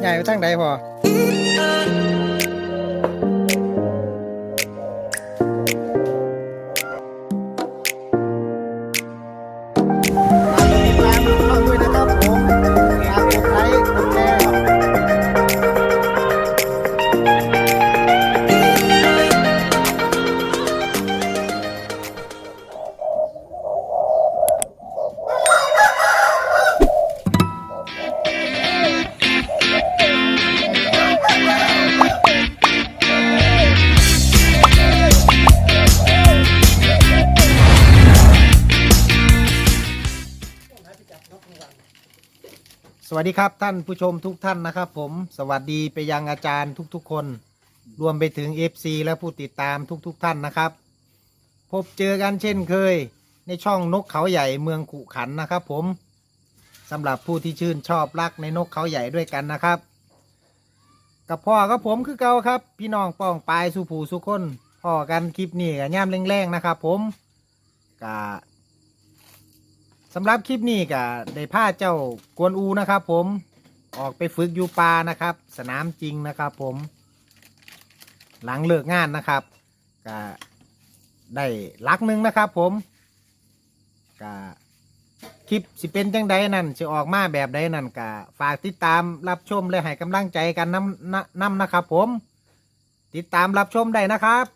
ใหญ่ไปทางใดพอ สวัสดีครับท่านผู้ชมทุกท่านนะครับ ผมสวัสดีไปยังอาจารย์ทุกๆ คน รวมไปถึง FC และผู้ติดตามทุกๆท่านนะครับ พบเจอกันเช่นเคย ในช่องนกเขาใหญ่เมืองขุขันนะครับ ผมสำหรับผู้ที่ชื่นชอบรักในนกเขาใหญ่ด้วยกันนะครับ กับพ่อกับผมคือเก่าครับ พี่น้องป้องปลายสุผูสุคนพ่อกันคลิปนี้กับย่ามแรงๆนะครับ ผมกะ สำหรับคลิปนี้กะได้พาเจ้ากวนอูนะครับผมออกไปฝึกอยู่ป่านะครับ สนามจริงนะครับผม หลังเลิกงานนะครับก็ได้ลักหนึ่งนะครับผมก็คลิปสิเป็นจังใดนั่นจะออกมาแบบใดนั่นก็ฝากติดตามรับชมและให้กำลังใจกันน้ำน้ำนะครับผม ติดตามรับชมได้นะครับ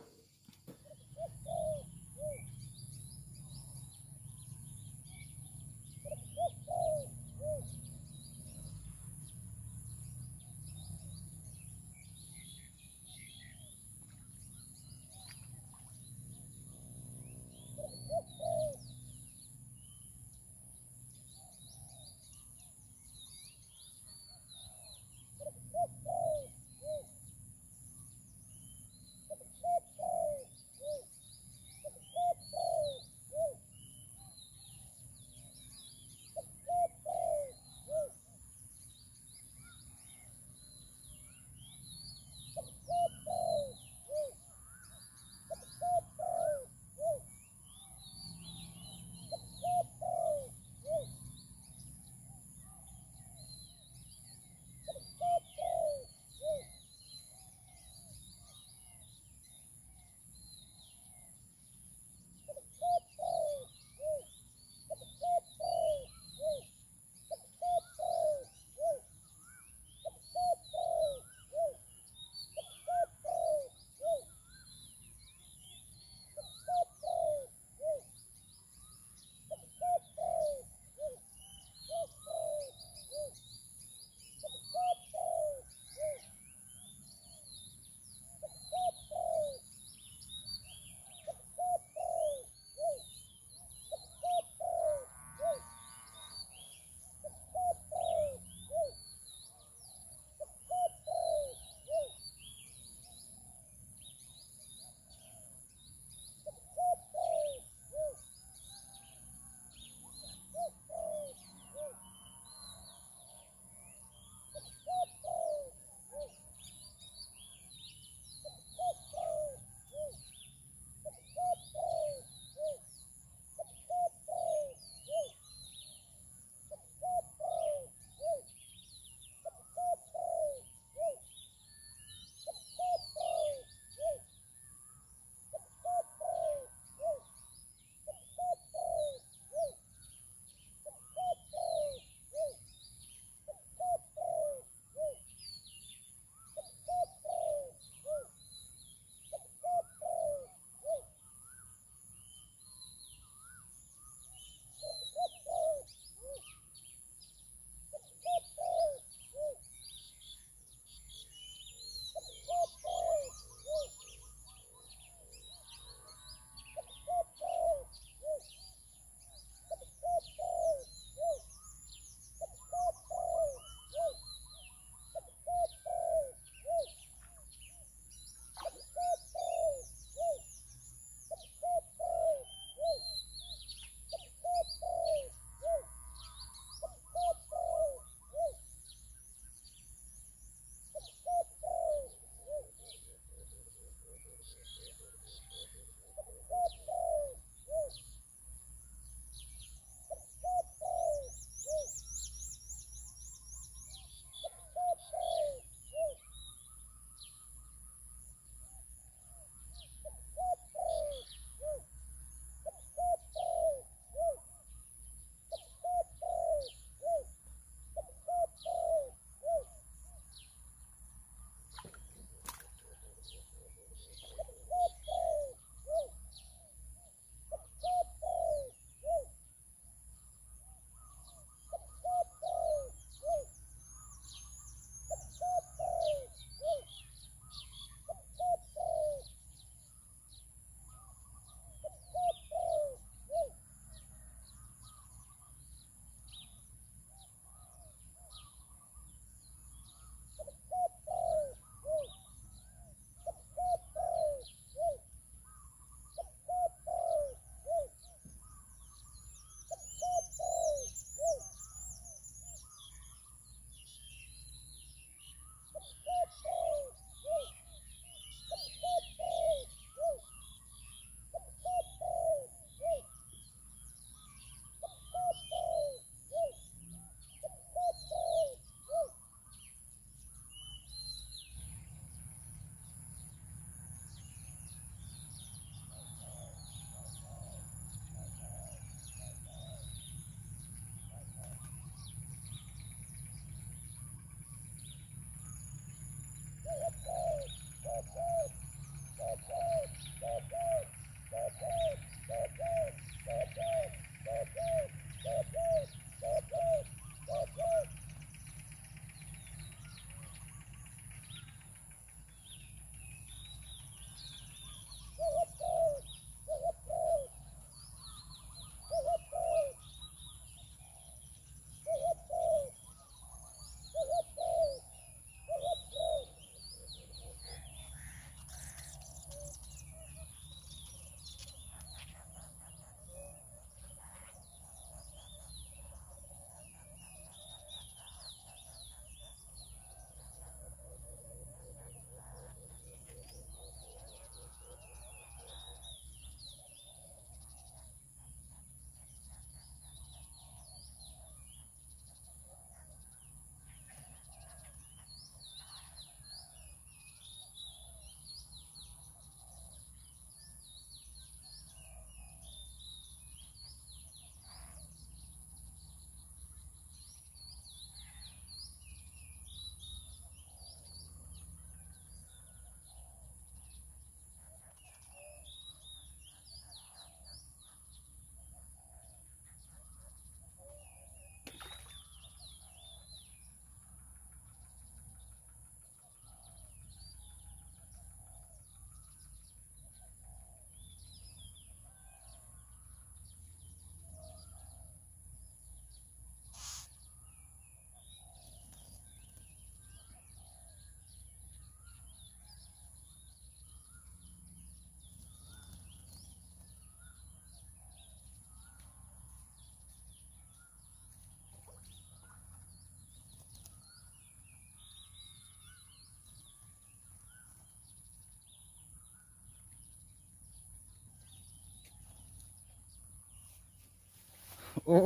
โอ้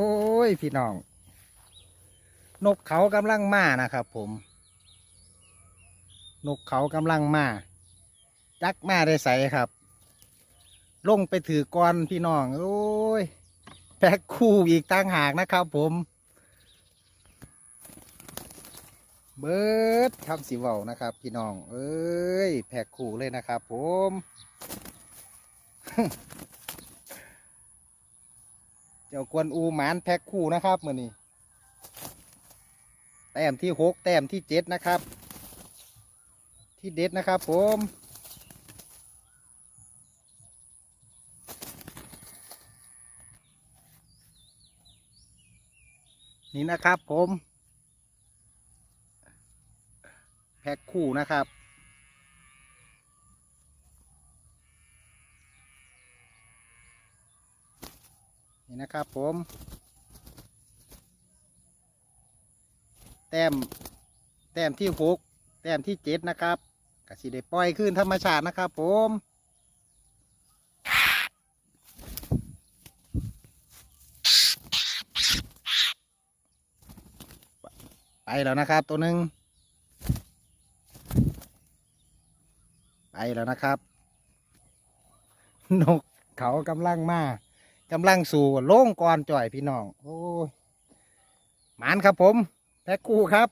ยพี่น้อง นกเขากำลังมานะครับ ผม นกเขากำลังมาจักมาได้ใสครับ ลงไปถือก้อนพี่น้อง โอ้ยแพ็คคู่อีกต่างหากนะครับ ผม เบิร์ดคำสีเว้านะครับ พี่น้อง เอ้ยแพ็คคู่เลยนะครับ ผม เจ้ากวนอูหมานแพ็คคู่นะครับมือนี้แต้มที่หกแต้มที่เจ็ดนะครับ ที่เด็ดนะครับผมนี่นะครับผม แพ็คคู่นะครับ นี่นะครับผม แต้ม แต้มที่หกแต้มที่เจ็ดนะครับกสิได้ปล่อยขึ้นธรรมชาตินะครับผมไปแล้วนะครับตัวหนึ่งไปแล้วนะครับ นกเขากำลังมา กำลังสู่โล่งก่อนจ่อยพี่น้อง โอ้ยหมานครับผม แพ็คคู่ครับ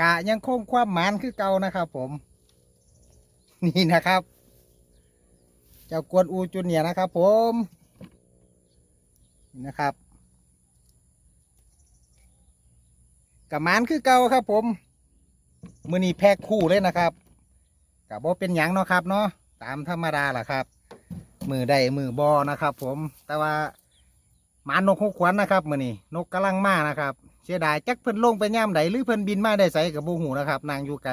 กะยังคงความหมานคือเก่านะครับผม นี่นะครับ เจ้ากวนอูจุนเนี่ยนะครับผมนะครับกับหมานคือเก่าครับ ผมมือนี้แพ็คคู่เลยนะครับกับบ่เป็นหยังเนาะครับเนาะตามธรรมดาแหละครับ มือได้มือบอนะครับ ผมแต่ว่าหมานกหกขวัญนะครับมือนี้นกกำลังมานะครับเสียดายจักเพิ่นลงไปย่ามใดหรือเพิ่นบินมาได้ใส่กับบูหูนะครับ นางอยู่ไกล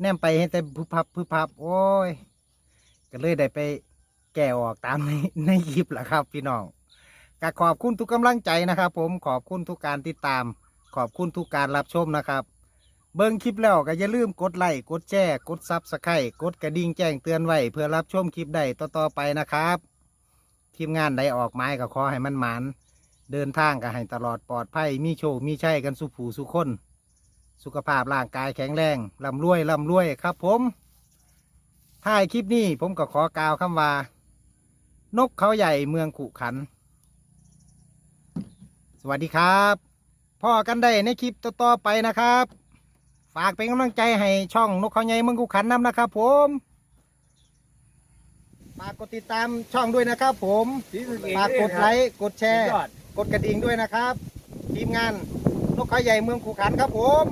แนมไปเห็นแต่พึบพับพึบพับ โอ้ยก็เลยได้ไปแก้ออกตามในในคลิปแหละครับ พี่น้องก็ขอบคุณทุกกำลังใจนะครับ ผมขอบคุณทุกการติดตาม ขอบคุณทุกการรับชมนะครับ เบิ้งคลิปแล้วก็อย่าลืมกดไลค์กดแชร์กดซับสไครต์กดกระดิ่งแจ้งเตือนไว้ เพื่อรับชมคลิปได้ต่อๆไปนะครับ ทีมงานใดออกไม้ก็ขอให้มันหมานเดินทางก็ให้ตลอดปลอดภัยมีโชคมีชัยกันสุผูสุคน สุขภาพร่างกายแข็งแรงร่ำรวยร่ำรวยครับผมท้ายคลิปนี้ผมก็ขอกล่าวคำว่า นกเขาใหญ่เมืองขุขัน สวัสดีครับพ่อกันได้ในคลิปต่อๆไปนะครับ ฝากเป็นกำลังใจให้ช่องนกเขาใหญ่เมืองขุขันน้ำนะครับผมฝากกดติดตามช่องด้วยนะครับ ผมฝากกดไลค์กดแชร์ กดกระดิ่งด้วยนะครับ ทีมงานนกเขาใหญ่เมืองขุขันครับผม